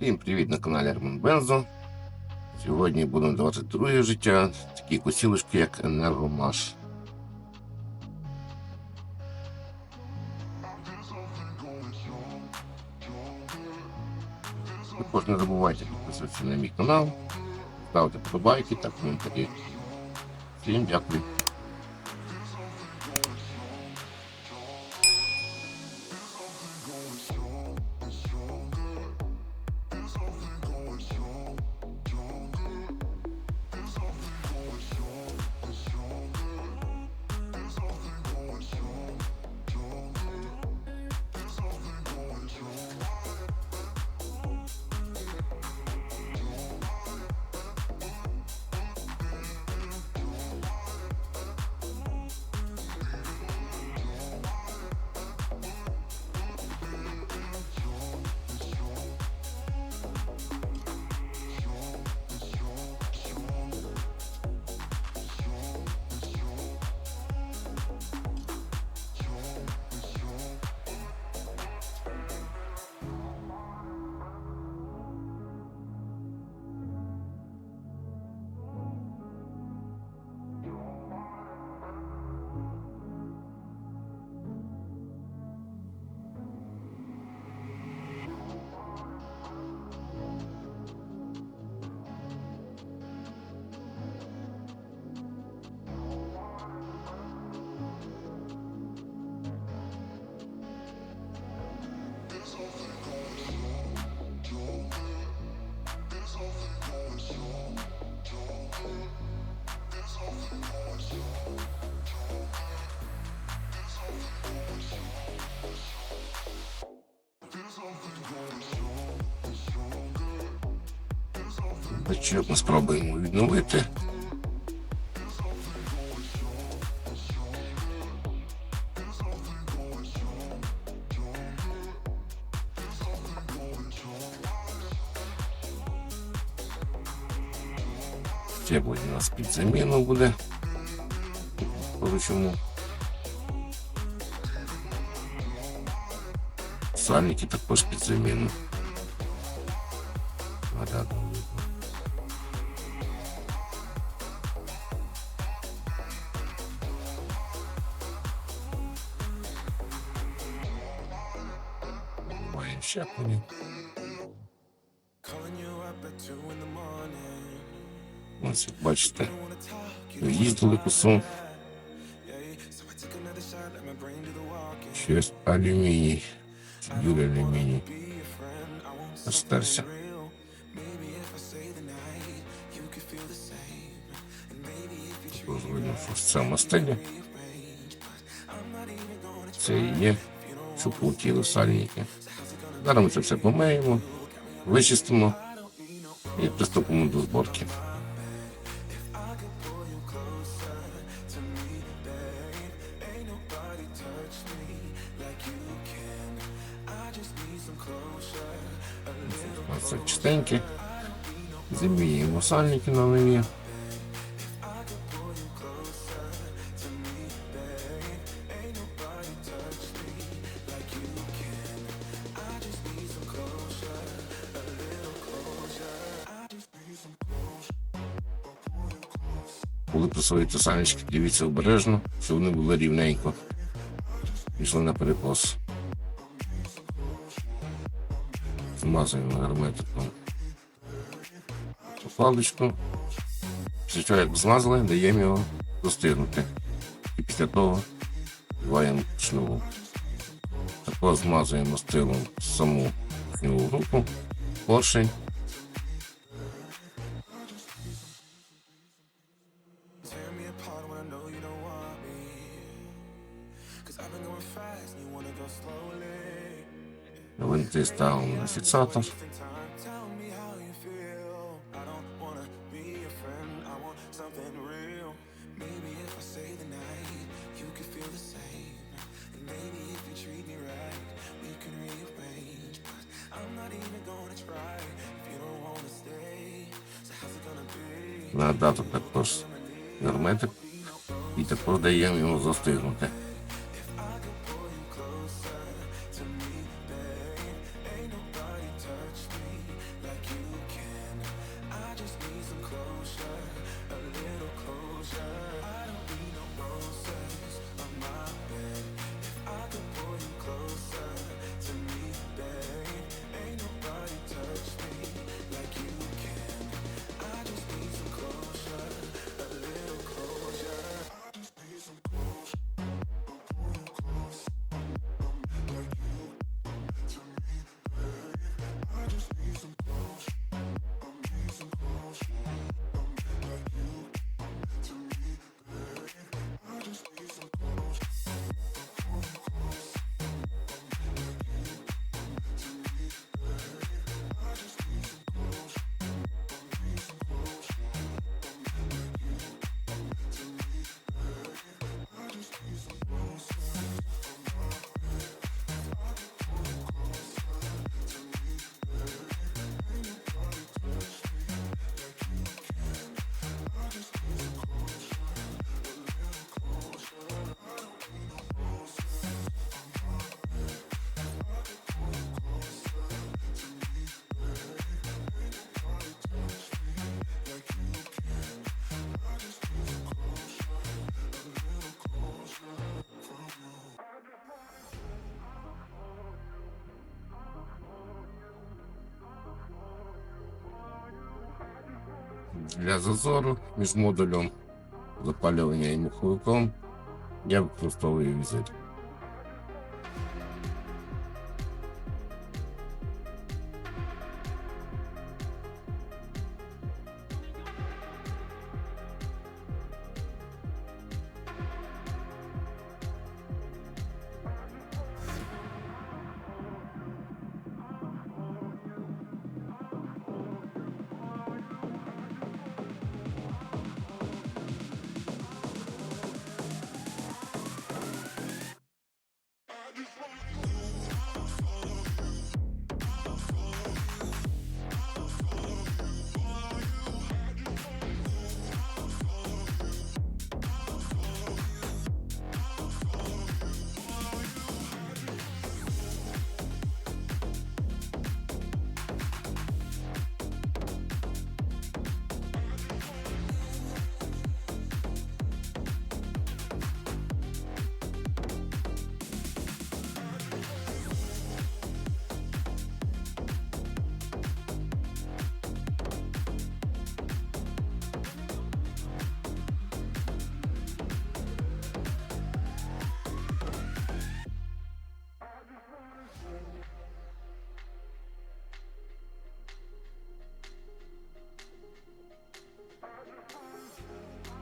Всім привіт на каналі Арман Бензо. Сьогодні будемо давати друге життя такі косілочки, як енергомаш. Також не забувайте підписуватися на мій канал, ставити подобайки та коментарі. Всім дякую. Ми спробуємо відновити. Це буде у нас під заміну буде. Поручимо. Сальники також під заміну. Щеплення. Ось як бачите, їздили косу. Щось алюміній. Юрій алюміній. Розтерся. Видно, що цього стилі. Це і є супутіли сальники. Зараз ми це все помиємо, вичистимо і приступимо до зборки. Це чистеньке. Замінюємо сальники на нові. Коли присвоїте санечки, дивіться обережно, щоб вони були рівненько. Пішли на перекос. Змазуємо герметиком паличку. Після чого як змазали, даємо його достигнути. І після того вдіваємо шнуру. Також змазуємо стилом саму шнуру групу, поршень. How's it gonna be? На дату також герметик. І також даємо йому застигнути. Для зазору між модулем запалювання і муховиком я використовую візель.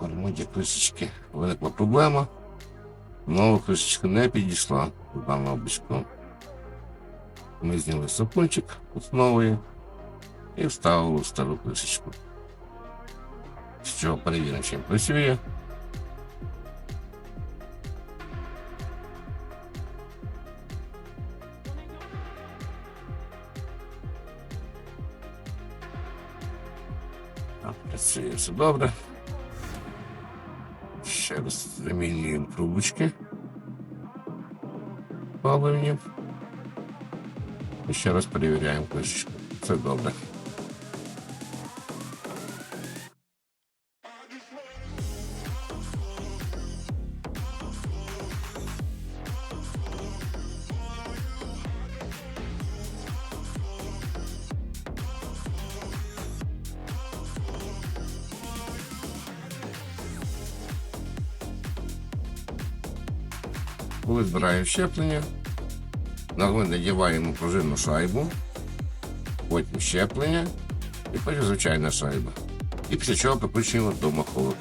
В ремонті кришечки виникла проблема. Нова кришечка не підійшла до даного бачку. Ми зняли сапунчик основою і вставили стару кришечку. Що перевіримо, чим працює. Так, Працює все добре. Ще трубочки. Паливні. Еще ще раз проверяем кришечку. Все добре. Збираємо щеплення, ми надіваємо пружинну шайбу, потім щеплення і потім звичайна шайба. І після чого прикручуємо до маховика.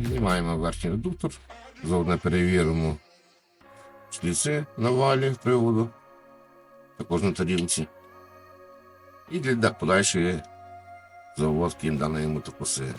Знімаємо верхній редуктор, заодно перевіримо шліци на валі приводу, на тарілці. І для подальшої заводки даної мотокоси.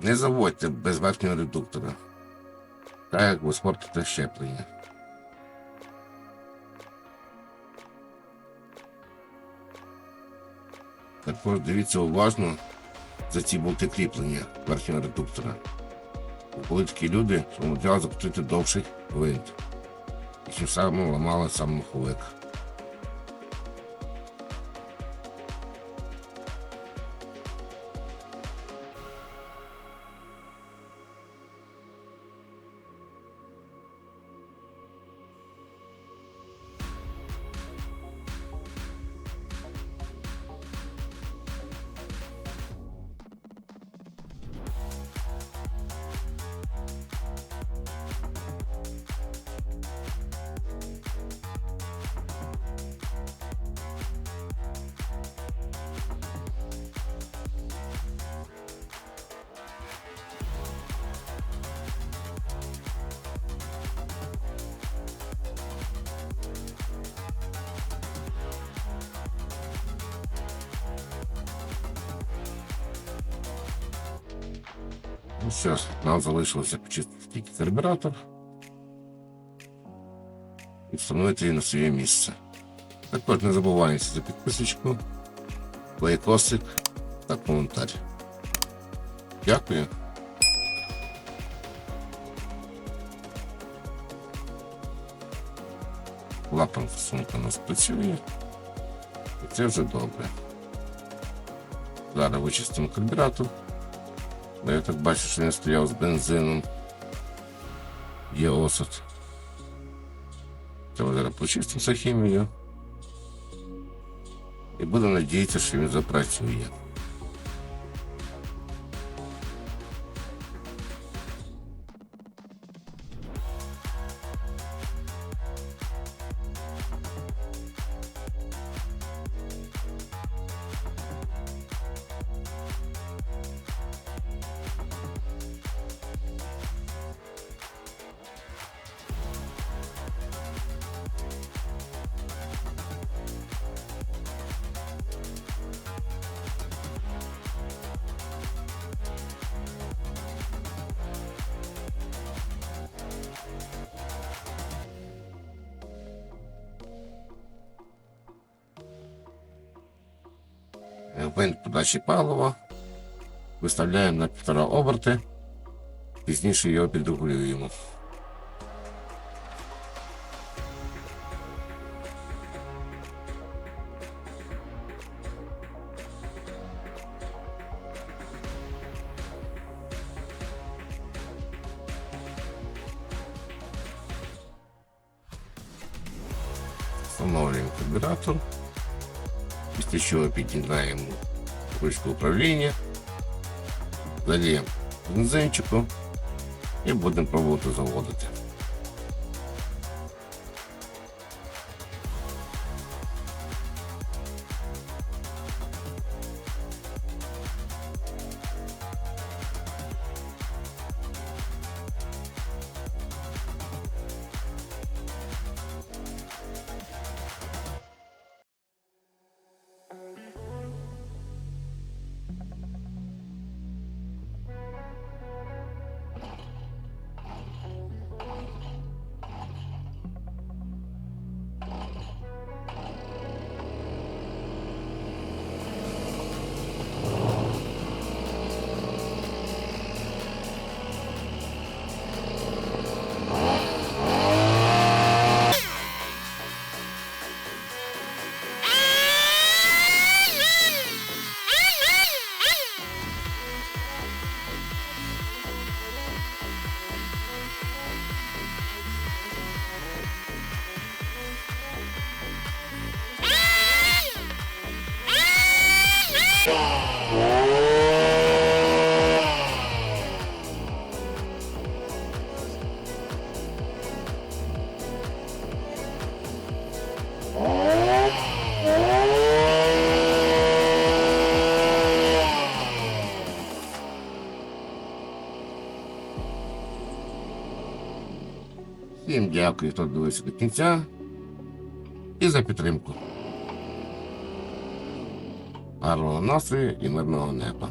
Не заводьте без верхнього редуктора, так як ви спортите щеплення. Також дивіться уважно за ці болти кріплення верхнього редуктора. Були такі люди, що матеріал закрутити довший гвинт. І тим самим ламали сам маховик. Ну що нам залишилося почистити тільки карбюратор і встановити її на своє місце. Також не забувайте за підписочку, лайкосик та коментар. Дякую. Лапан фасунка у нас працює. І це вже добре. Зараз вичистимо карбюратор Бо я так бачу, що він стояв з бензином. Є осад. Треба зараз почистимося хімією. І буду надіятися, що він запрацює. Винт подачі палива. Виставляємо на півтора оберти. Пізніше його підрегулюємо. Встановлюємо карбюратор. Після чего під'єднаємо ручку управления. заліємо бензинчику і будемо пробувати заводити. Дякую, хто дивився до кінця. І за підтримку. Гарного настрою і мирного неба.